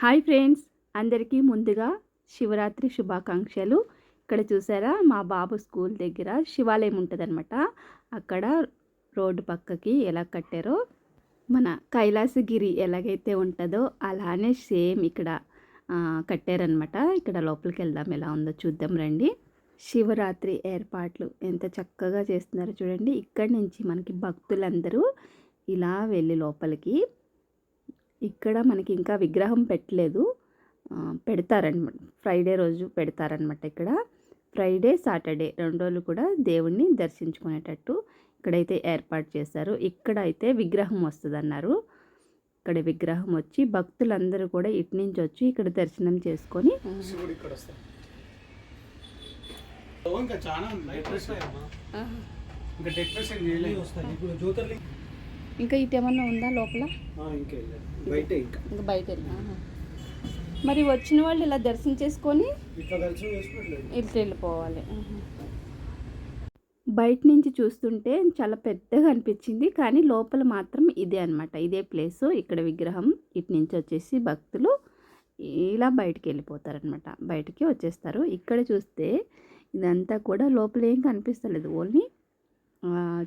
Hi friends అందరికీ ముందుగా శివరాత్రి శుభాకాంక్షలు. ఇక్కడ చూసారా మా బాబు స్కూల్ దగ్గర శివాలయం ఉంటుందన్నమాట. అక్కడ రోడ్డు పక్కకి ఎలా కట్టారో మన కైలాసగిరి ఎలాగైతే ఉంటుందో అలానే సేమ్ ఇక్కడ కట్టారనమాట ఇక్కడ లోపలికి వెళ్దాం ఎలా ఉందో చూద్దాం రండి. శివరాత్రి ఏర్పాట్లు ఎంత చక్కగా చేస్తున్నారో చూడండి. ఇక్కడి నుంచి మనకి భక్తులందరూ ఇలా వెళ్ళి లోపలికి ఇక్కడ మనకి ఇంకా విగ్రహం పెట్టలేదు. పెడతారనమాట ఫ్రైడే రోజు పెడతారనమాట ఇక్కడ. ఫ్రైడే సాటర్డే రెండు రోజులు కూడా దేవుణ్ణి దర్శించుకునేటట్టు ఇక్కడైతే ఏర్పాటు చేశారు. ఇక్కడ అయితే విగ్రహం వస్తుంది అన్నారు ఇక్కడ విగ్రహం వచ్చి భక్తులందరూ కూడా ఇటు నుంచి వచ్చి ఇక్కడ దర్శనం చేసుకొని ఇంకా ఇంకా ఇటు ఏమన్నా ఉందా లోపల? ఇంకా బయట మరి వచ్చిన వాళ్ళు ఇలా దర్శనం చేసుకొని ఇట్లా వెళ్ళిపోవాలి. బయట నుంచి చూస్తుంటే చాలా పెద్దగా అనిపించింది కానీ లోపల మాత్రం ఇదే అన్నమాట. ఇదే ప్లేస్ ఇక్కడ విగ్రహం ఇటు నుంచి వచ్చేసి భక్తులు ఇలా బయటికి వెళ్ళిపోతారనమాట బయటికి వచ్చేస్తారు. ఇక్కడ చూస్తే ఇదంతా కూడా లోపల ఏం కనిపిస్తలేదు. ఓన్లీ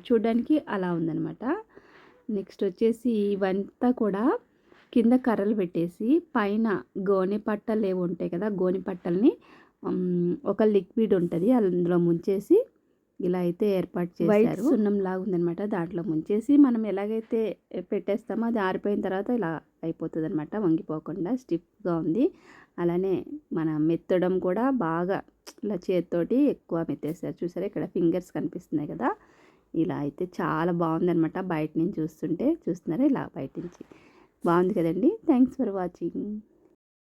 చూడడానికి అలా ఉందన్నమాట. నెక్స్ట్ వచ్చేసి ఇవంతా కూడా కింద కర్రలు పెట్టేసి పైన గోనె పట్టలు ఏవి ఉంటాయి కదా గోనె పట్టల్ని ఒక లిక్విడ్ ఉంటుంది అందులో ముంచేసి ఇలా అయితే ఏర్పాటు చేశారు. సున్నం లాగా ఉందన్నమాట దాంట్లో ముంచేసి మనం ఎలాగైతే పెట్టేస్తామో అది ఆరిపోయిన తర్వాత ఇలా అయిపోతుంది అనమాట వంగిపోకుండా స్టిఫ్గా ఉంది. అలానే మన మెత్తడం కూడా బాగా ఇలా చేతితోటి ఎక్కువ మెత్తేసారు చూసారా ఇక్కడ ఫింగర్స్ కనిపిస్తున్నాయి కదా ఇలా అయితే చాలా బాగుందనమాట బయట నుంచి చూస్తుంటే. చూస్తున్నారా? ఇలా బయట నుంచి. బాగుంది కదండి. Thanks for watching